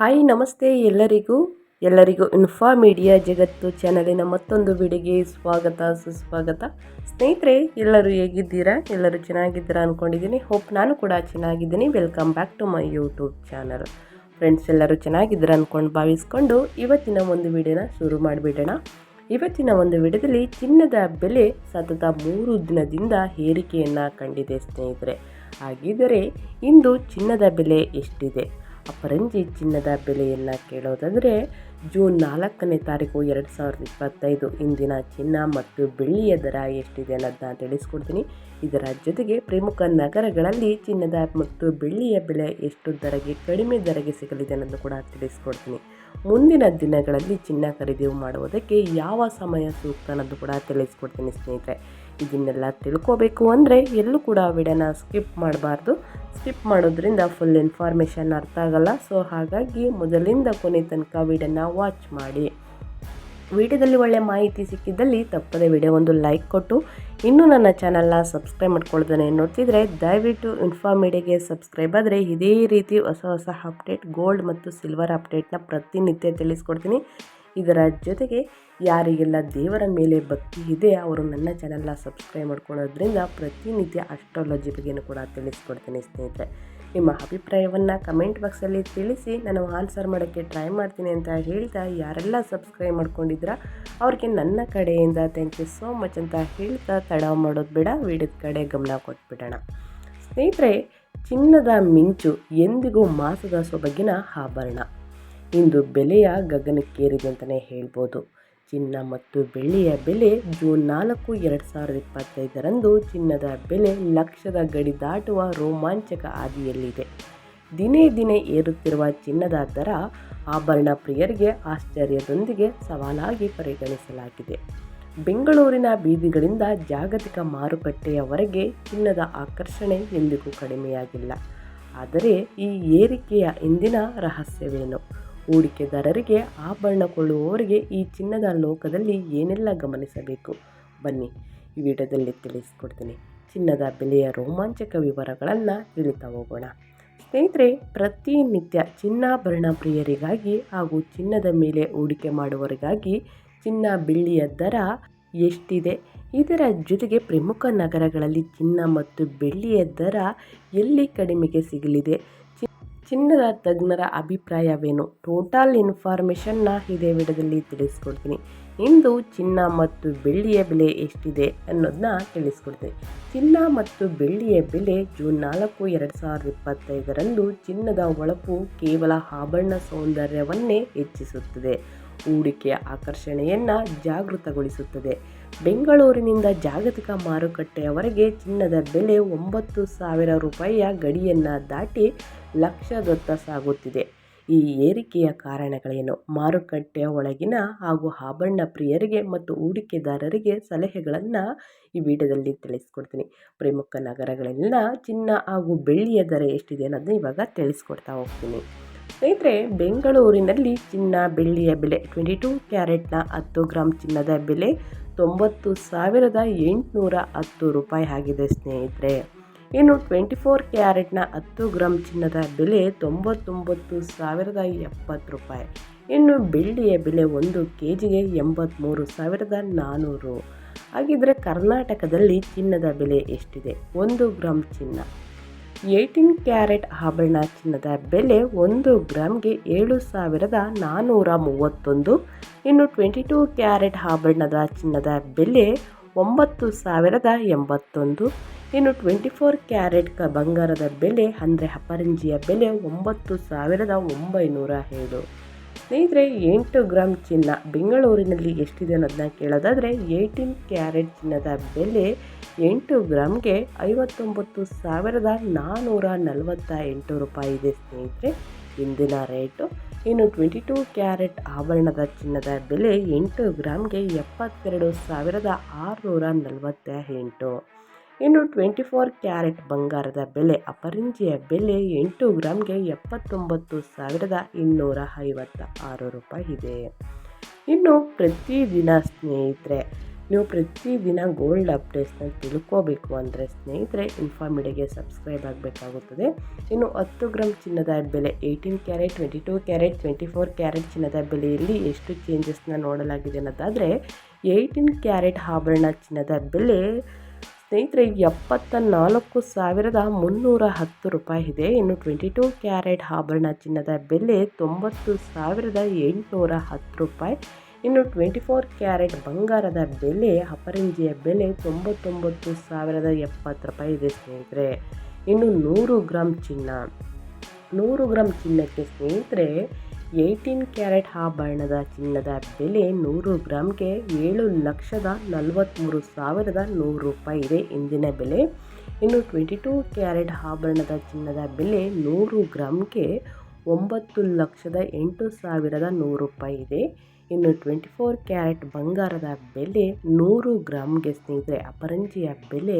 Hi, ನಮಸ್ತೆ ಎಲ್ಲರಿಗೂ. ಎಲ್ಲರಿಗೂ ಇನ್ಫಾ ಮೀಡಿಯಾ ಜಗತ್ತು ಚಾನಲಿನ ಮತ್ತೊಂದು ವಿಡಿಗೆ ಸ್ವಾಗತ, ಸುಸ್ವಾಗತ. ಸ್ನೇಹಿತರೆ, ಎಲ್ಲರೂ ಹೇಗಿದ್ದೀರಾ? ಎಲ್ಲರೂ ಚೆನ್ನಾಗಿದ್ದೀರಾ ಅಂದ್ಕೊಂಡಿದ್ದೀನಿ ಹೋಪ್ ನಾನು ಕೂಡ ಚೆನ್ನಾಗಿದ್ದೀನಿ. Welcome back to my YouTube channel friends ಎಲ್ಲರೂ ಚೆನ್ನಾಗಿದ್ದೀರಾ ಅಂದ್ಕೊಂಡು ಭಾವಿಸ್ಕೊಂಡು ಇವತ್ತಿನ ಒಂದು ವಿಡಿಯೋನ ಶುರು ಮಾಡಿಬಿಡೋಣ. ಇವತ್ತಿನ ಒಂದು ವಿಡಿಯೋದಲ್ಲಿ ಚಿನ್ನದ ಬೆಲೆ ಸತತ ಮೂರು ದಿನದಿಂದ ಏರಿಕೆಯನ್ನು ಕಂಡಿದೆ ಸ್ನೇಹಿತರೆ. ಹಾಗಿದ್ದರೆ, ಇಂದು ಚಿನ್ನದ ಬೆಲೆ ಎಷ್ಟಿದೆ? ಅಪರಂಜಿ ಚಿನ್ನದ ಬೆಲೆಯನ್ನು ಕೇಳೋದಾದರೆ ಜೂನ್ ನಾಲ್ಕನೇ ತಾರೀಕು ಎರಡು ಸಾವಿರದ ಇಪ್ಪತ್ತೈದು ಇಂದಿನ ಚಿನ್ನ ಮತ್ತು ಬೆಳ್ಳಿಯ ದರ ಎಷ್ಟಿದೆ ಅನ್ನೋದನ್ನ ತಿಳಿಸ್ಕೊಡ್ತೀನಿ. ಇದರ ಜೊತೆಗೆ ಪ್ರಮುಖ ನಗರಗಳಲ್ಲಿ ಚಿನ್ನದ ಮತ್ತು ಬೆಳ್ಳಿಯ ಬೆಲೆ ಎಷ್ಟು ದರಗೆ ಕಡಿಮೆ ದರಗೆ ಸಿಗಲಿದೆ ಅನ್ನೋದು ಕೂಡ ತಿಳಿಸ್ಕೊಡ್ತೀನಿ. ಮುಂದಿನ ದಿನಗಳಲ್ಲಿ ಚಿನ್ನ ಖರೀದಿ ಮಾಡುವುದಕ್ಕೆ ಯಾವ ಸಮಯ ಸೂಕ್ತ ಅನ್ನೋದು ಕೂಡ ತಿಳಿಸ್ಕೊಡ್ತೀನಿ ಸ್ನೇಹಿತರೆ. ಇದನ್ನೆಲ್ಲ ತಿಳ್ಕೋಬೇಕು ಅಂದರೆ ಎಲ್ಲೂ ಕೂಡ ವಿಡಿಯೋನ ಸ್ಕಿಪ್ ಮಾಡಬಾರ್ದು. ಸ್ಕಿಪ್ ಮಾಡೋದ್ರಿಂದ ಫುಲ್ ಇನ್ಫಾರ್ಮೇಷನ್ ಅರ್ಥ ಆಗಲ್ಲ. ಸೊ ಹಾಗಾಗಿ ಮೊದಲಿಂದ ಕೊನೆ ತನಕ ವಿಡಿಯೋನ ವಾಚ್ ಮಾಡಿ. ವಿಡಿಯೋದಲ್ಲಿ ಒಳ್ಳೆ ಮಾಹಿತಿ ಸಿಕ್ಕಿದ್ದಲ್ಲಿ ತಪ್ಪದೆ ವಿಡಿಯೋ ಒಂದು ಲೈಕ್ ಕೊಟ್ಟು. ಇನ್ನೂ ನನ್ನ ಚಾನಲ್ನ ಸಬ್ಸ್ಕ್ರೈಬ್ ಮಾಡ್ಕೊಳ್ತಾನೆ ನೋಡ್ತಿದ್ರೆ ದಯವಿಟ್ಟು ಇನ್ಫಾರ್ಮೀಡಿಯಾಗೆ ಸಬ್ಸ್ಕ್ರೈಬ್ ಆದರೆ ಇದೇ ರೀತಿ ಹೊಸ ಹೊಸ ಅಪ್ಡೇಟ್ ಗೋಲ್ಡ್ ಮತ್ತು ಸಿಲ್ವರ್ ಅಪ್ಡೇಟ್ನ ಪ್ರತಿನಿತ್ಯ ತಿಳಿಸ್ಕೊಡ್ತೀನಿ. ಇದರ ಜೊತೆಗೆ ಯಾರಿಗೆಲ್ಲ ದೇವರ ಮೇಲೆ ಭಕ್ತಿ ಇದೆ, ಅವರು ನನ್ನ ಚಾನಲ್ನ ಸಬ್ಸ್ಕ್ರೈಬ್ ಮಾಡ್ಕೊಳ್ಳೋದ್ರಿಂದ ಪ್ರತಿನಿತ್ಯ ಅಸ್ಟ್ರಾಲಜಿ ಬಗ್ಗೆನೂ ಕೂಡ ತಿಳಿಸ್ಕೊಡ್ತೀನಿ ಸ್ನೇಹಿತರೆ. ನಿಮ್ಮ ಅಭಿಪ್ರಾಯವನ್ನು ಕಮೆಂಟ್ ಬಾಕ್ಸಲ್ಲಿ ತಿಳಿಸಿ, ನಾನು ಆನ್ಸರ್ ಮಾಡೋಕ್ಕೆ ಟ್ರೈ ಮಾಡ್ತೀನಿ ಅಂತ ಹೇಳ್ತಾ ಯಾರೆಲ್ಲ ಸಬ್ಸ್ಕ್ರೈಬ್ ಮಾಡ್ಕೊಂಡಿದ್ರ ಅವ್ರಿಗೆ ನನ್ನ ಕಡೆಯಿಂದ ಥ್ಯಾಂಕ್ ಯು ಸೋ ಮಚ್ ಅಂತ ಹೇಳ್ತಾ ತಡ ಮಾಡೋದು ಬೇಡ, ವಿಡಿಯೋದ ಕಡೆ ಗಮನ ಕೊಟ್ಬಿಡೋಣ. ಸ್ನೇಹಿತರೆ, ಚಿನ್ನದ ಮಿಂಚು ಎಂದಿಗೂ ಮಾಸದ ಸೊಬಗಿನ ಆಭರಣ. ಇಂದು ಬೆಲೆಯ ಗಗನಕ್ಕೇರಿದೆ ಅಂತಲೇ ಹೇಳ್ಬೋದು. ಚಿನ್ನ ಮತ್ತು ಬೆಳ್ಳಿಯ ಬೆಲೆ ಜೂನ್ ನಾಲ್ಕು, ಎರಡು ಸಾವಿರದ ಇಪ್ಪತ್ತೈದರಂದು ಚಿನ್ನದ ಬೆಲೆ ಲಕ್ಷದ ಗಡಿ ದಾಟುವ ರೋಮಾಂಚಕ ಹಾದಿಯಲ್ಲಿದೆ ದಿನೇ ದಿನೇ ಏರುತ್ತಿರುವ ಚಿನ್ನದ ದರ ಆಭರಣ ಪ್ರಿಯರಿಗೆ ಆಶ್ಚರ್ಯದೊಂದಿಗೆ ಸವಾಲಾಗಿ ಪರಿಗಣಿಸಲಾಗಿದೆ. ಬೆಂಗಳೂರಿನ ಬೀದಿಗಳಿಂದ ಜಾಗತಿಕ ಮಾರುಕಟ್ಟೆಯವರೆಗೆ ಚಿನ್ನದ ಆಕರ್ಷಣೆ ಎಂದಿಗೂ ಕಡಿಮೆಯಾಗಿಲ್ಲ. ಆದರೆ ಈ ಏರಿಕೆಯ ಇಂದಿನ ರಹಸ್ಯವೇನು? ಹೂಡಿಕೆದಾರರಿಗೆ ಆಭರಣ ಕೊಳ್ಳುವವರಿಗೆ ಈ ಚಿನ್ನದ ಲೋಕದಲ್ಲಿ ಏನೆಲ್ಲ ಗಮನಿಸಬೇಕು? ಬನ್ನಿ, ಈ ವಿಡಿಯೋದಲ್ಲಿ ತಿಳಿಸ್ಕೊಡ್ತೀನಿ. ಚಿನ್ನದ ಬೆಲೆಯ ರೋಮಾಂಚಕ ವಿವರಗಳನ್ನು ತಿಳಿತಾ ಹೋಗೋಣ. ಸ್ನೇಹಿತರೆ, ಪ್ರತಿನಿತ್ಯ ಚಿನ್ನಾಭರಣ ಪ್ರಿಯರಿಗಾಗಿ ಹಾಗೂ ಚಿನ್ನದ ಮೇಲೆ ಹೂಡಿಕೆ ಮಾಡುವವರಿಗಾಗಿ ಚಿನ್ನ ಬೆಳ್ಳಿಯ ದರ ಎಷ್ಟಿದೆ? ಇದರ ಜೊತೆಗೆ ಪ್ರಮುಖ ನಗರಗಳಲ್ಲಿ ಚಿನ್ನ ಮತ್ತು ಬೆಳ್ಳಿಯ ದರ ಎಲ್ಲಿ ಕಡಿಮೆಗೆ ಸಿಗಲಿದೆ? ಚಿನ್ನದ ತಜ್ಞರ ಅಭಿಪ್ರಾಯವೇನು? ಟೋಟಲ್ ಇನ್ಫಾರ್ಮೇಷನ್ನ ಇದೇ ವಿಡಿಯೋದಲ್ಲಿ ತಿಳಿಸ್ಕೊಡ್ತೀನಿ. ಇಂದು ಚಿನ್ನ ಮತ್ತು ಬೆಳ್ಳಿಯ ಬೆಲೆ ಎಷ್ಟಿದೆ ಅನ್ನೋದನ್ನ ತಿಳಿಸ್ಕೊಡ್ತೀನಿ. ಚಿನ್ನ ಮತ್ತು ಬೆಳ್ಳಿಯ ಬೆಲೆ ಜೂನ್ ನಾಲ್ಕು, ಎರಡು ಸಾವಿರದ ಇಪ್ಪತ್ತೈದರಂದು ಚಿನ್ನದ ಹೊಳಪು ಕೇವಲ ಆಭರಣ ಸೌಂದರ್ಯವನ್ನೇ ಹೆಚ್ಚಿಸುತ್ತದೆ. ಹೂಡಿಕೆಯ ಆಕರ್ಷಣೆಯನ್ನು ಜಾಗೃತಗೊಳಿಸುತ್ತದೆ. ಬೆಂಗಳೂರಿನಿಂದ ಜಾಗತಿಕ ಮಾರುಕಟ್ಟೆಯವರೆಗೆ ಚಿನ್ನದ ಬೆಲೆ ಒಂಬತ್ತು ಸಾವಿರ ರೂಪಾಯಿಯ ಗಡಿಯನ್ನು ದಾಟಿ ಲಕ್ಷದತ್ತ ಸಾಗುತ್ತಿದೆ. ಈ ಏರಿಕೆಯ ಕಾರಣಗಳೇನು? ಮಾರುಕಟ್ಟೆಯ ಒಳಗಿನ ಹಾಗೂ ಆಭರಣ ಪ್ರಿಯರಿಗೆ ಮತ್ತು ಹೂಡಿಕೆದಾರರಿಗೆ ಸಲಹೆಗಳನ್ನು ಈ ವಿಡಿಯೋದಲ್ಲಿ ತಿಳಿಸ್ಕೊಡ್ತೀನಿ. ಪ್ರಮುಖ ನಗರಗಳೆಲ್ಲ ಚಿನ್ನ ಹಾಗೂ ಬೆಳ್ಳಿಯ ದರ ಎಷ್ಟಿದೆ ಅನ್ನೋದನ್ನ ಇವಾಗ ತಿಳಿಸ್ಕೊಡ್ತಾ ಹೋಗ್ತೀನಿ. ಸ್ನೇಹಿತರೆ, ಬೆಂಗಳೂರಿನಲ್ಲಿ ಚಿನ್ನ ಬೆಳ್ಳಿಯ ಬೆಲೆ ಟ್ವೆಂಟಿ ಟೂ ಕ್ಯಾರೆಟ್ನ ಹತ್ತು ಗ್ರಾಮ್ ಚಿನ್ನದ ಬೆಲೆ ತೊಂಬತ್ತು ಸಾವಿರದ ಎಂಟುನೂರ ಹತ್ತು ರೂಪಾಯಿ ಆಗಿದೆ ಸ್ನೇಹಿತರೆ. ಇನ್ನು ಟ್ವೆಂಟಿ ಫೋರ್ ಕ್ಯಾರೆಟ್ನ ಹತ್ತು ಗ್ರಾಮ್ ಚಿನ್ನದ ಬೆಲೆ ತೊಂಬತ್ತೊಂಬತ್ತು ಸಾವಿರದ ಎಪ್ಪತ್ತು ರೂಪಾಯಿ. ಇನ್ನು ಬೆಳ್ಳಿಯ ಬೆಲೆ ಒಂದು ಕೆ ಜಿಗೆ ಎಂಬತ್ತ್ಮೂರು ಸಾವಿರದ ನಾನ್ನೂರು ಹಾಗಿದ್ರೆ ಕರ್ನಾಟಕದಲ್ಲಿ ಚಿನ್ನದ ಬೆಲೆ ಎಷ್ಟಿದೆ? ಒಂದು ಗ್ರಾಮ್ ಚಿನ್ನ. ಏಯ್ಟೀನ್ ಕ್ಯಾರೆಟ್ ಆಭರಣ ಚಿನ್ನದ ಬೆಲೆ ಒಂದು ಗ್ರಾಮ್ಗೆ ಏಳು ಸಾವಿರದ ನಾನ್ನೂರ ಮೂವತ್ತೊಂದು. ಇನ್ನು ಟ್ವೆಂಟಿ ಟೂ ಕ್ಯಾರೆಟ್ ಆಭರಣದ ಚಿನ್ನದ ಬೆಲೆ ಒಂಬತ್ತು ಸಾವಿರದ ಎಂಬತ್ತೊಂದು. ಇನ್ನು ಟ್ವೆಂಟಿ ಫೋರ್ ಕ್ಯಾರೆಟ್ ಕ ಬಂಗಾರದ ಬೆಲೆ ಅಂದರೆ ಅಪರಂಜಿಯ ಬೆಲೆ ಒಂಬತ್ತು ಸಾವಿರದ ಒಂಬೈನೂರ ಏಳು. ಸ್ನೇಹಿತರೆ, ಎಂಟು ಗ್ರಾಮ್ ಚಿನ್ನ ಬೆಂಗಳೂರಿನಲ್ಲಿ ಎಷ್ಟಿದೆ ಅನ್ನೋದನ್ನ ಕೇಳೋದಾದರೆ ಏಯ್ಟೀನ್ ಕ್ಯಾರೆಟ್ ಚಿನ್ನದ ಬೆಲೆ ಎಂಟು ಗ್ರಾಮ್ಗೆ ಐವತ್ತೊಂಬತ್ತು ಸಾವಿರದ ನಾನ್ನೂರ ನಲವತ್ತ ಎಂಟು ರೂಪಾಯಿ ಇದೆ ಸ್ನೇಹಿತರೆ. ಇಂದಿನ ರೇಟು, ಇನ್ನು ಟ್ವೆಂಟಿ ಟೂ ಕ್ಯಾರೆಟ್ ಆಭರಣದ ಚಿನ್ನದ ಬೆಲೆ ಎಂಟು ಗ್ರಾಮ್ಗೆ ಎಪ್ಪತ್ತೆರಡು ಸಾವಿರದ ಆರುನೂರ ನಲವತ್ತ ಎಂಟು ಇನ್ನು ಟ್ವೆಂಟಿ ಫೋರ್ ಕ್ಯಾರೆಟ್ ಬಂಗಾರದ ಬೆಲೆ, ಅಪರಿಂಜಿಯ ಬೆಲೆ ಎಂಟು ಗ್ರಾಮ್ಗೆ ಎಪ್ಪತ್ತೊಂಬತ್ತು ಸಾವಿರದ ಇನ್ನೂರ ಐವತ್ತ ಆರು ರೂಪಾಯಿ ಇದೆ. ಇನ್ನು ಪ್ರತಿದಿನ ಸ್ನೇಹಿತರೆ, ನೀವು ಪ್ರತಿದಿನ ಗೋಲ್ಡ್ ಅಪ್ಡೇಟ್ಸ್ನ ತಿಳ್ಕೋಬೇಕು ಅಂದರೆ ಸ್ನೇಹಿತರೆ, ಇನ್ಫಾರ್ಮಿಡಿಗೆ ಸಬ್ಸ್ಕ್ರೈಬ್ ಆಗಬೇಕಾಗುತ್ತದೆ. ಇನ್ನು ಹತ್ತು ಗ್ರಾಮ್ ಚಿನ್ನದ ಬೆಲೆ, eighteen carat, twenty two carat, twenty four carat ಚಿನ್ನದ ಬೆಲೆಯಲ್ಲಿ ಎಷ್ಟು ಚೇಂಜಸ್ನ ನೋಡಲಾಗಿದೆ ಅನ್ನೋದಾದರೆ, ಏಯ್ಟೀನ್ ಕ್ಯಾರೆಟ್ ಆಭರಣ ಚಿನ್ನದ ಬೆಲೆ ಸ್ನೇಹಿತರೆ ಎಪ್ಪತ್ತ ನಾಲ್ಕು ಸಾವಿರದ ಮುನ್ನೂರ ಹತ್ತು ರೂಪಾಯಿ ಇದೆ. ಇನ್ನು ಟ್ವೆಂಟಿ ಟೂ ಕ್ಯಾರೆಟ್ ಆಭರಣ ಚಿನ್ನದ ಬೆಲೆ ತೊಂಬತ್ತು ಸಾವಿರದ ಎಂಟುನೂರ ಹತ್ತು ರೂಪಾಯಿ. ಇನ್ನು ಟ್ವೆಂಟಿ ಫೋರ್ ಕ್ಯಾರೆಟ್ ಬಂಗಾರದ ಬೆಲೆ, ಅಪರಂಜಿಯ ಬೆಲೆ ತೊಂಬತ್ತೊಂಬತ್ತು ಸಾವಿರದ ಎಪ್ಪತ್ತು ರೂಪಾಯಿ ಇದೆ ಸ್ನೇಹಿತರೆ. ಇನ್ನು ನೂರು ಗ್ರಾಮ್ ಚಿನ್ನ, ನೂರು ಗ್ರಾಮ್ ಚಿನ್ನಕ್ಕೆ ಸ್ನೇಹಿತರೆ ಏಯ್ಟೀನ್ ಕ್ಯಾರೆಟ್ ಆಭರಣದ ಚಿನ್ನದ ಬೆಲೆ ನೂರು ಗ್ರಾಮ್ಗೆ ಏಳು ಲಕ್ಷದ ನಲವತ್ತ್ಮೂರು ಸಾವಿರದ ನೂರು ರೂಪಾಯಿ ಇದೆ. ಇಂದಿನ ಬೆಲೆ ಇನ್ನು ಟ್ವೆಂಟಿ ಟೂ ಕ್ಯಾರೆಟ್ ಆಭರಣದ ಚಿನ್ನದ ಬೆಲೆ ನೂರು ಗ್ರಾಮ್ಗೆ ಒಂಬತ್ತು ಲಕ್ಷದ ಎಂಟು ಸಾವಿರದ ನೂರು ರೂಪಾಯಿ ಇದೆ. ಇನ್ನು ಟ್ವೆಂಟಿ ಫೋರ್ ಕ್ಯಾರೆಟ್ ಬಂಗಾರದ ಬೆಲೆ ನೂರು ಗ್ರಾಮ್ಗೆ ಸ್ನೇಹಿತರೆ, ಅಪರಂಜಿಯ ಬೆಲೆ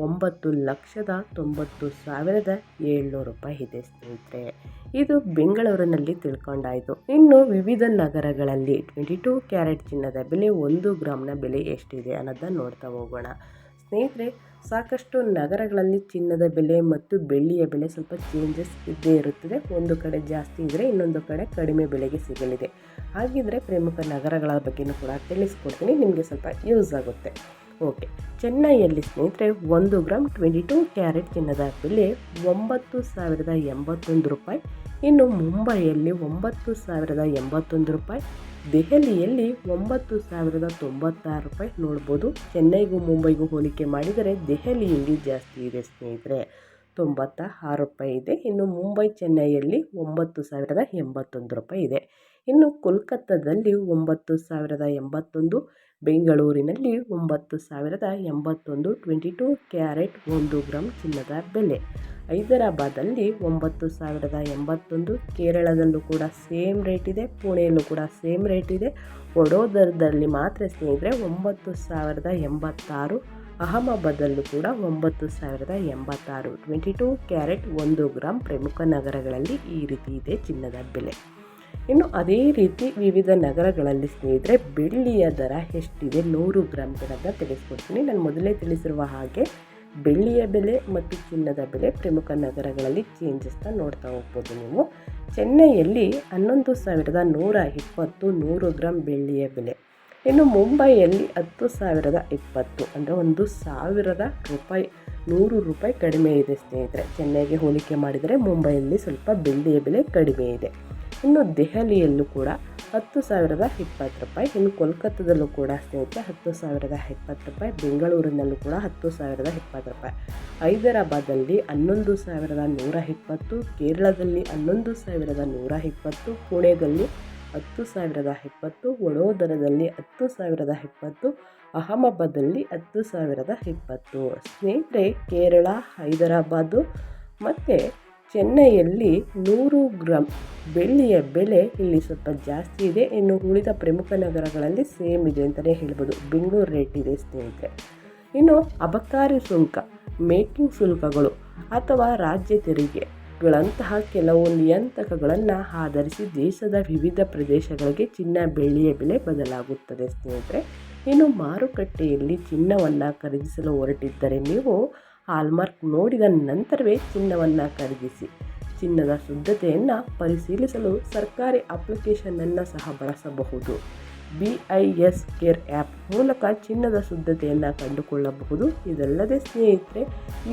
ಒಂಬತ್ತು ಲಕ್ಷದ ತೊಂಬತ್ತು ಸಾವಿರದ ಏಳ್ನೂರು ರೂಪಾಯಿ ಇದೆ ಸ್ನೇಹಿತರೆ. ಇದು ಬೆಂಗಳೂರಿನಲ್ಲಿ ತಿಳ್ಕೊಂಡಾಯಿತು. ಇನ್ನು ವಿವಿಧ ನಗರಗಳಲ್ಲಿ ಟ್ವೆಂಟಿ ಟೂ ಕ್ಯಾರೆಟ್ ಚಿನ್ನದ ಬೆಲೆ ಒಂದು ಗ್ರಾಮ್ನ ಬೆಲೆ ಎಷ್ಟಿದೆ ಅನ್ನೋದನ್ನ ನೋಡ್ತಾ ಹೋಗೋಣ. ಸ್ನೇಹಿತರೆ, ಸಾಕಷ್ಟು ನಗರಗಳಲ್ಲಿ ಚಿನ್ನದ ಬೆಲೆ ಮತ್ತು ಬೆಳ್ಳಿಯ ಬೆಲೆ ಸ್ವಲ್ಪ ಚೇಂಜಸ್ ಇದ್ದೇ ಇರುತ್ತದೆ. ಒಂದು ಕಡೆ ಜಾಸ್ತಿ ಇದ್ದರೆ ಇನ್ನೊಂದು ಕಡೆ ಕಡಿಮೆ ಬೆಲೆಗೆ ಸಿಗಲಿದೆ. ಹಾಗಿದ್ರೆ ಪ್ರಮುಖ ನಗರಗಳ ಬಗ್ಗೆಯೂ ಕೂಡ ತಿಳಿಸ್ಕೊಡ್ತೀನಿ. ನಿಮಗೆ ಸ್ವಲ್ಪ ಯೂಸ್ ಆಗುತ್ತೆ. ಓಕೆ. ಚೆನ್ನೈಯಲ್ಲಿ ಸ್ನೇಹಿತರೆ ಒಂದು ಗ್ರಾಮ್ ಟ್ವೆಂಟಿ ಟೂ ಕ್ಯಾರೆಟ್ ಚಿನ್ನದ ಬೆಲೆ ಒಂಬತ್ತು ಸಾವಿರದ ಎಂಬತ್ತೊಂದು ರೂಪಾಯಿ, ಇನ್ನು ಮುಂಬೈಯಲ್ಲಿ ಒಂಬತ್ತು ಸಾವಿರದ ಎಂಬತ್ತೊಂದು ರೂಪಾಯಿ, ದೆಹಲಿಯಲ್ಲಿ ಒಂಬತ್ತು ಸಾವಿರದ ತೊಂಬತ್ತಾರು ರೂಪಾಯಿ ನೋಡ್ಬೋದು. ಚೆನ್ನೈಗೂ ಮುಂಬೈಗೂ ಹೋಲಿಕೆ ಮಾಡಿದರೆ ದೆಹಲಿಯಲ್ಲಿ ಜಾಸ್ತಿ ಇದೆ ಸ್ನೇಹಿತರೆ ತೊಂಬತ್ತ ಆರು ರೂಪಾಯಿ ಇದೆ. ಇನ್ನು ಮುಂಬೈ, ಚೆನ್ನೈಯಲ್ಲಿ ಒಂಬತ್ತು ಸಾವಿರದ ಎಂಬತ್ತೊಂದು ರೂಪಾಯಿ ಇದೆ. ಇನ್ನು ಕೋಲ್ಕತ್ತಾದಲ್ಲಿ ಒಂಬತ್ತು ಸಾವಿರದ ಎಂಬತ್ತೊಂದು, ಬೆಂಗಳೂರಿನಲ್ಲಿ ಒಂಬತ್ತು ಸಾವಿರದ ಎಂಬತ್ತೊಂದು ಟ್ವೆಂಟಿ ಟೂ ಕ್ಯಾರೆಟ್ ಒಂದು ಗ್ರಾಮ್ ಚಿನ್ನದ ಬೆಲೆ. ಹೈದರಾಬಾದಲ್ಲಿ ಒಂಬತ್ತು ಸಾವಿರದ ಎಂಬತ್ತೊಂದು, ಕೇರಳದಲ್ಲೂ ಕೂಡ ಸೇಮ್ ರೇಟ್ ಇದೆ, ಪುಣೆಯಲ್ಲೂ ಕೂಡ ಸೇಮ್ ರೇಟ್ ಇದೆ. ವಡೋದರದಲ್ಲಿ ಮಾತ್ರ ಸ್ನೇಹಿತರೆ ಒಂಬತ್ತು ಸಾವಿರದ ಎಂಬತ್ತಾರು ಅಹಮದಾಬಾದಲ್ಲೂ ಕೂಡ ಒಂಬತ್ತು ಸಾವಿರದ ಎಂಬತ್ತಾರು, ಟ್ವೆಂಟಿ ಟೂ ಕ್ಯಾರೆಟ್ ಒಂದು ಗ್ರಾಮ್ ಪ್ರಮುಖ ನಗರಗಳಲ್ಲಿ ಈ ರೀತಿ ಇದೆ ಚಿನ್ನದ ಬೆಲೆ. ಇನ್ನು ಅದೇ ರೀತಿ ವಿವಿಧ ನಗರಗಳಲ್ಲಿ ಸ್ನೇಹಿತರೆ, ಬೆಳ್ಳಿಯ ದರ ಎಷ್ಟಿದೆ? ನೂರು ಗ್ರಾಮ್ಗಳನ್ನು ತಿಳಿಸ್ಕೊಡ್ತೀನಿ. ನಾನು ಮೊದಲೇ ತಿಳಿಸಿರುವ ಹಾಗೆ ಬೆಳ್ಳಿಯ ಬೆಲೆ ಮತ್ತು ಚಿನ್ನದ ಬೆಲೆ ಪ್ರಮುಖ ನಗರಗಳಲ್ಲಿ ಚೇಂಜಸ್ನ ನೋಡ್ತಾ ಹೋಗ್ಬೋದು ನೀವು. ಚೆನ್ನೈಯಲ್ಲಿ ಹನ್ನೊಂದು ಸಾವಿರದ ನೂರ ಇಪ್ಪತ್ತು ನೂರು ಗ್ರಾಮ್ ಬೆಳ್ಳಿಯ ಬೆಲೆ. ಇನ್ನು ಮುಂಬೈಯಲ್ಲಿ ಹತ್ತು ಸಾವಿರದ ಇಪ್ಪತ್ತು ಅಂದರೆ ಒಂದು ಸಾವಿರದ ರೂಪಾಯಿ, ನೂರು ರೂಪಾಯಿ ಕಡಿಮೆ ಇದೆ ಸ್ನೇಹಿತರೆ. ಚೆನ್ನೈಗೆ ಹೋಲಿಕೆ ಮಾಡಿದರೆ ಮುಂಬೈಯಲ್ಲಿ ಸ್ವಲ್ಪ ಬೆಳ್ಳಿಯ ಬೆಲೆ ಕಡಿಮೆ ಇದೆ. ಇನ್ನು ದೆಹಲಿಯಲ್ಲೂ ಕೂಡ ಹತ್ತು ಸಾವಿರದ ಇಪ್ಪತ್ತು ರೂಪಾಯಿ, ಇನ್ನು ಕೋಲ್ಕತ್ತಾದಲ್ಲೂ ಕೂಡ ಸ್ನೇಹಿತರೆ ಹತ್ತು ಸಾವಿರದ ಇಪ್ಪತ್ತು ರೂಪಾಯಿ, ಬೆಂಗಳೂರಿನಲ್ಲೂ ಕೂಡ ಹತ್ತು ಸಾವಿರದ ಇಪ್ಪತ್ತು ರೂಪಾಯಿ. ಹೈದರಾಬಾದಲ್ಲಿ ಹನ್ನೊಂದು ಸಾವಿರದ ನೂರ ಇಪ್ಪತ್ತು, ಕೇರಳದಲ್ಲಿ ಹನ್ನೊಂದು ಸಾವಿರದ ನೂರ ಇಪ್ಪತ್ತು, ಪುಣೆದಲ್ಲಿ ಹತ್ತು ಸಾವಿರದ ಇಪ್ಪತ್ತು, ವಡೋದರದಲ್ಲಿ ಹತ್ತು ಸಾವಿರದ ಇಪ್ಪತ್ತು ಅಹಮದಾಬಾದಲ್ಲಿ ಹತ್ತು ಸಾವಿರದ ಇಪ್ಪತ್ತು. ಸ್ನೇಹಿತರೆ, ಕೇರಳ, ಹೈದರಾಬಾದು ಮತ್ತು ಚೆನ್ನೈಯಲ್ಲಿ ನೂರು ಗ್ರಾಮ್ ಬೆಳ್ಳಿಯ ಬೆಲೆ ಇಲ್ಲಿ ಸ್ವಲ್ಪ ಜಾಸ್ತಿ ಇದೆ. ಇನ್ನು ಉಳಿದ ಪ್ರಮುಖ ನಗರಗಳಲ್ಲಿ ಸೇಮ್ ಇದೆ ಅಂತಲೇ ಹೇಳ್ಬೋದು. ಬೆಂಗಳೂರು ರೇಟ್ ಇದೆ ಸ್ನೇಹಿತರೆ. ಇನ್ನು ಅಬಕಾರಿ ಶುಲ್ಕ ಮೇಕಿಂಗ್ ಶುಲ್ಕಗಳು ಅಥವಾ ರಾಜ್ಯ ತೆರಿಗೆಗಳಂತಹ ಕೆಲವು ನಿಯಂತ್ರಕಗಳನ್ನು ಆಧರಿಸಿ ದೇಶದ ವಿವಿಧ ಪ್ರದೇಶಗಳಿಗೆ ಚಿನ್ನ ಬೆಳ್ಳಿಯ ಬೆಲೆ ಬದಲಾಗುತ್ತದೆ ಸ್ನೇಹಿತರೆ. ಇನ್ನು ಮಾರುಕಟ್ಟೆಯಲ್ಲಿ ಚಿನ್ನವನ್ನು ಖರೀದಿಸಲು ಹೊರಟಿದ್ದರೆ ನೀವು ಹಾಲ್ಮಾರ್ಕ್ ನೋಡಿದ ನಂತರವೇ ಚಿನ್ನವನ್ನು ಖರೀದಿಸಿ. ಚಿನ್ನದ ಶುದ್ಧತೆಯನ್ನು ಪರಿಶೀಲಿಸಲು ಸರ್ಕಾರಿ ಅಪ್ಲಿಕೇಶನನ್ನು ಸಹ ಬಳಸಬಹುದು. B I S care app ಮೂಲಕ ಚಿನ್ನದ ಶುದ್ಧತೆಯನ್ನು ಕಂಡುಕೊಳ್ಳಬಹುದು. ಇದಲ್ಲದೆ ಸ್ನೇಹಿತರೆ,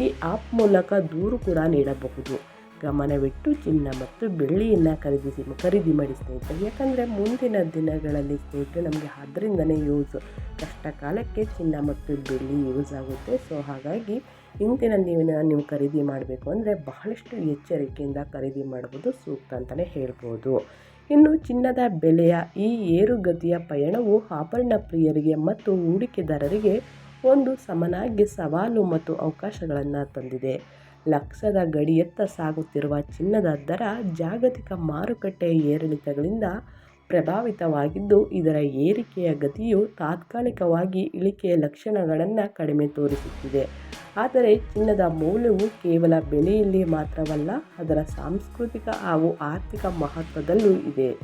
ಈ ಆ್ಯಪ್ ಮೂಲಕ ದೂರು ಕೂಡ ನೀಡಬಹುದು. ಗಮನವಿಟ್ಟು ಚಿನ್ನ ಮತ್ತು ಬೆಳ್ಳಿಯನ್ನು ಖರೀದಿಸಿ, ಖರೀದಿ ಮಾಡಿ ಸ್ನೇಹಿತರೆ. ಯಾಕಂದರೆ ಮುಂದಿನ ದಿನಗಳಲ್ಲಿ ಸ್ನೇಹಿತರೆ, ನಮಗೆ ಅದರಿಂದನೇ ಯೂಸ್. ಕಷ್ಟ ಕಾಲಕ್ಕೆ ಚಿನ್ನ ಮತ್ತು ಬೆಳ್ಳಿ ಯೂಸ್ ಆಗುತ್ತೆ. ಸೊ ಹಾಗಾಗಿ ಇಂದಿನ ನೀವು ನೀವು ಖರೀದಿ ಮಾಡಬೇಕು ಅಂದರೆ ಬಹಳಷ್ಟು ಎಚ್ಚರಿಕೆಯಿಂದ ಖರೀದಿ ಮಾಡುವುದು ಸೂಕ್ತ ಅಂತಲೇ ಹೇಳ್ಬೋದು. ಇನ್ನು ಚಿನ್ನದ ಬೆಲೆಯ ಈ ಏರುಗತಿಯ ಪಯಣವು ಆಭರಣ ಪ್ರಿಯರಿಗೆ ಮತ್ತು ಹೂಡಿಕೆದಾರರಿಗೆ ಒಂದು ಸಮನಾಗಿ ಸವಾಲು ಮತ್ತು ಅವಕಾಶಗಳನ್ನು ತಂದಿದೆ. ಲಕ್ಷದ ಗಡಿಯತ್ತ ಸಾಗುತ್ತಿರುವ ಚಿನ್ನದ ದರ ಜಾಗತಿಕ ಮಾರುಕಟ್ಟೆ ಏರಿಳಿತಗಳಿಂದ ಪ್ರಭಾವಿತವಾಗಿದ್ದು, ಇದರ ಏರಿಕೆಯ ಗತಿಯು ತಾತ್ಕಾಲಿಕವಾಗಿ ಇಳಿಕೆಯ ಲಕ್ಷಣಗಳನ್ನು ಕಡಿಮೆ ತೋರಿಸುತ್ತಿದೆ. ಆದರೆ, ಚಿನ್ನದ ಮೌಲ್ಯವು ಕೇವಲ ಬೆಲೆಯಲ್ಲಿ ಮಾತ್ರವಲ್ಲ, ಅದರ ಸಾಂಸ್ಕೃತಿಕ ಹಾಗೂ ಆರ್ಥಿಕ ಮಹತ್ವದಲ್ಲೂ ಇದೆ.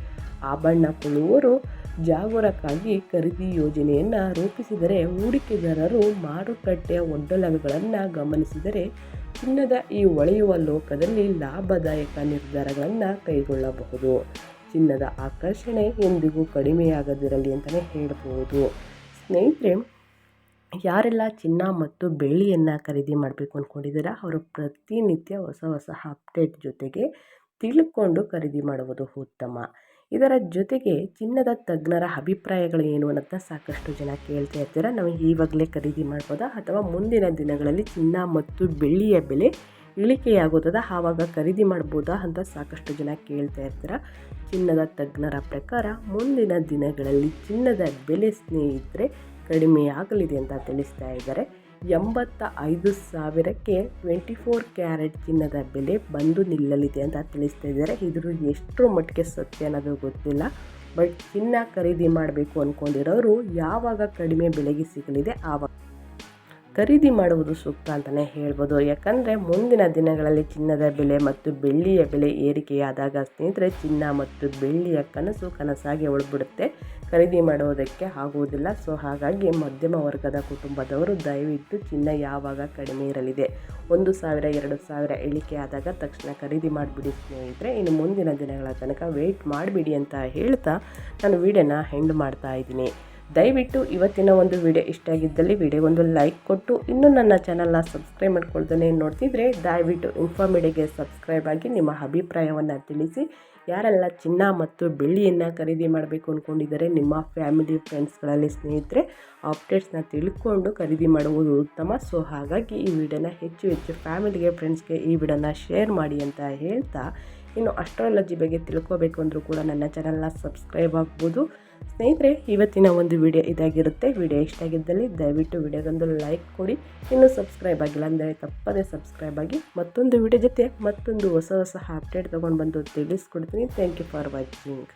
ಆಭರಣ ಕೊಳ್ಳುವವರು ಜಾಗರಕ್ಕಾಗಿ ಖರೀದಿ ಯೋಜನೆಯನ್ನು ರೂಪಿಸಿದರೆ, ಹೂಡಿಕೆದಾರರು ಮಾರುಕಟ್ಟೆಯ ಒಡ್ಡಲಗಳನ್ನು ಗಮನಿಸಿದರೆ, ಚಿನ್ನದ ಈ ಒಳೆಯುವ ಲೋಕದಲ್ಲಿ ಲಾಭದಾಯಕ ನಿರ್ಧಾರಗಳನ್ನು ಕೈಗೊಳ್ಳಬಹುದು. ಚಿನ್ನದ ಆಕರ್ಷಣೆ ಎಂದಿಗೂ ಕಡಿಮೆಯಾಗದಿರಲಿ ಅಂತಲೇ ಹೇಳ್ಬೋದು. ಸ್ನೇಹಿತರೆ, ಯಾರೆಲ್ಲ ಚಿನ್ನ ಮತ್ತು ಬೆಳ್ಳಿಯನ್ನು ಖರೀದಿ ಮಾಡಬೇಕು ಅಂದ್ಕೊಂಡಿದ್ದೀರಾ ಅವರು ಪ್ರತಿನಿತ್ಯ ಹೊಸ ಹೊಸ ಅಪ್ಡೇಟ್ ಜೊತೆಗೆ ತಿಳ್ಕೊಂಡು ಖರೀದಿ ಮಾಡುವುದು ಉತ್ತಮ. ಇದರ ಜೊತೆಗೆ ಚಿನ್ನದ ತಜ್ಞರ ಅಭಿಪ್ರಾಯಗಳು ಏನು ಅನ್ನೋದನ್ನ ಸಾಕಷ್ಟು ಜನ ಕೇಳ್ತಾ ಇರ್ತೀರ. ನಾವು ಈವಾಗಲೇ ಖರೀದಿ ಮಾಡ್ಬೋದಾ ಅಥವಾ ಮುಂದಿನ ದಿನಗಳಲ್ಲಿ ಚಿನ್ನ ಮತ್ತು ಬೆಳ್ಳಿಯ ಬೆಲೆ ಇಳಿಕೆಯಾಗುತ್ತದ ಆವಾಗ ಖರೀದಿ ಮಾಡ್ಬೋದಾ ಅಂತ ಸಾಕಷ್ಟು ಜನ ಕೇಳ್ತಾ ಇರ್ತಾರೆ. ಚಿನ್ನದ ತಜ್ಞರ ಪ್ರಕಾರ ಮುಂದಿನ ದಿನಗಳಲ್ಲಿ ಚಿನ್ನದ ಬೆಲೆ ಸ್ನೇಹಿತರೆ ಕಡಿಮೆಯಾಗಲಿದೆ ಅಂತ ತಿಳಿಸ್ತಾ ಇದ್ದಾರೆ. ಎಂಬತ್ತ ಐದು ಸಾವಿರಕ್ಕೆ ಟ್ವೆಂಟಿ ಫೋರ್ ಕ್ಯಾರೆಟ್ ಚಿನ್ನದ ಬೆಲೆ ಬಂದು ನಿಲ್ಲಲಿದೆ ಅಂತ ತಿಳಿಸ್ತಾ ಇದ್ದಾರೆ. ಇದ್ರ ಎಷ್ಟರ ಮಟ್ಟಿಗೆ ಸತ್ಯ ಅನ್ನೋದು ಗೊತ್ತಿಲ್ಲ. ಬಟ್ ಚಿನ್ನ ಖರೀದಿ ಮಾಡಬೇಕು ಅಂದ್ಕೊಂಡಿರೋರು ಯಾವಾಗ ಕಡಿಮೆ ಬೆಲೆಗೆ ಸಿಗಲಿದೆ ಆವಾಗ ಖರೀದಿ ಮಾಡುವುದು ಸೂಕ್ತ ಅಂತಲೇ ಹೇಳ್ಬೋದು. ಯಾಕಂದರೆ ಮುಂದಿನ ದಿನಗಳಲ್ಲಿ ಚಿನ್ನದ ಬೆಲೆ ಮತ್ತು ಬೆಳ್ಳಿಯ ಬೆಲೆ ಏರಿಕೆಯಾದಾಗ ಸ್ನೇಹಿತರೆ ಚಿನ್ನ ಮತ್ತು ಬೆಳ್ಳಿಯ ಕನಸು ಕನಸಾಗಿ ಉಳ್ಬಿಡುತ್ತೆ. ಖರೀದಿ ಮಾಡುವುದಕ್ಕೆ ಆಗುವುದಿಲ್ಲ. ಸೊ, ಹಾಗಾಗಿ ಮಧ್ಯಮ ವರ್ಗದ ಕುಟುಂಬದವರು ದಯವಿಟ್ಟು ಚಿನ್ನ ಯಾವಾಗ ಕಡಿಮೆ ಇರಲಿದೆ? ಒಂದು ಸಾವಿರ, ಎರಡು ಸಾವಿರ ಇಳಿಕೆ ಆದಾಗ ತಕ್ಷಣ ಖರೀದಿ ಮಾಡಿಬಿಡಿ ಸ್ನೇಹಿತರೆ. ಇನ್ನು ಮುಂದಿನ ದಿನಗಳ ತನಕ ವೆಯ್ಟ್ ಮಾಡಿಬಿಡಿ ಅಂತ ಹೇಳ್ತಾ ನಾನು ವೀಡಿಯೋನ ಹೆಂಡ್ ಮಾಡ್ತಾ ಇದ್ದೀನಿ. ದಯವಿಟ್ಟು ಇವತ್ತಿನ ಒಂದು ವಿಡಿಯೋ ಇಷ್ಟ ಆಗಿದ್ದಲ್ಲಿ ವಿಡಿಯೋ ಒಂದು ಲೈಕ್ ಕೊಟ್ಟು ಇನ್ನೂ ನನ್ನ ಚಾನಲ್ನ ಸಬ್ಸ್ಕ್ರೈಬ್ ಮಾಡ್ಕೊಳ್ತಾನೆ ನೋಡ್ತಿದ್ರೆ ದಯವಿಟ್ಟು ಇನ್ಫಾರ್ಮಿಡಿಗೆ ಸಬ್ಸ್ಕ್ರೈಬ್ ಆಗಿ ನಿಮ್ಮ ಅಭಿಪ್ರಾಯವನ್ನು ತಿಳಿಸಿ. ಯಾರೆಲ್ಲ ಚಿನ್ನ ಮತ್ತು ಬೆಳ್ಳಿಯನ್ನು ಖರೀದಿ ಮಾಡಬೇಕು ಅಂದ್ಕೊಂಡಿದ್ದಾರೆ ನಿಮ್ಮ ಫ್ಯಾಮಿಲಿ ಫ್ರೆಂಡ್ಸ್ಗಳಲ್ಲಿ ಸ್ನೇಹಿತರೆ ಅಪ್ಡೇಟ್ಸ್ನ ತಿಳ್ಕೊಂಡು ಖರೀದಿ ಮಾಡುವುದು ಉತ್ತಮ. ಸೊ ಹಾಗಾಗಿ ಈ ವಿಡಿಯೋನ ಹೆಚ್ಚು ಹೆಚ್ಚು ಫ್ಯಾಮಿಲಿಗೆ ಫ್ರೆಂಡ್ಸ್ಗೆ ಈ ವಿಡಿಯೋನ ಶೇರ್ ಮಾಡಿ ಅಂತ ಹೇಳ್ತಾ, ಇನ್ನು ಅಸ್ಟ್ರಾಲಜಿ ಬಗ್ಗೆ ತಿಳ್ಕೋಬೇಕು ಅಂದರೂ ಕೂಡ ನನ್ನ ಚಾನಲ್ನ ಸಬ್ಸ್ಕ್ರೈಬ್ ಆಗ್ಬೋದು. ಸ್ನೇಹಿತರೆ, ಇವತ್ತಿನ ಒಂದು ವಿಡಿಯೋ ಇದಾಗಿರುತ್ತೆ. ವಿಡಿಯೋ ಇಷ್ಟ ಆಗಿದ್ದಲ್ಲಿ ದಯವಿಟ್ಟು ವಿಡಿಯೋಗೊಂದು ಲೈಕ್ ಕೊಡಿ. ಇನ್ನೂ ಸಬ್ಸ್ಕ್ರೈಬ್ ಆಗಿಲ್ಲ ಅಂದರೆ ತಪ್ಪದೇ ಸಬ್ಸ್ಕ್ರೈಬ್ ಆಗಿ. ಮತ್ತೊಂದು ವಿಡಿಯೋ ಜೊತೆ ಮತ್ತೊಂದು ಹೊಸ ಹೊಸ ಅಪ್ಡೇಟ್ ತೊಗೊಂಡು ಬಂದು ತಿಳಿಸ್ಕೊಡ್ತೀನಿ. Thank you for watching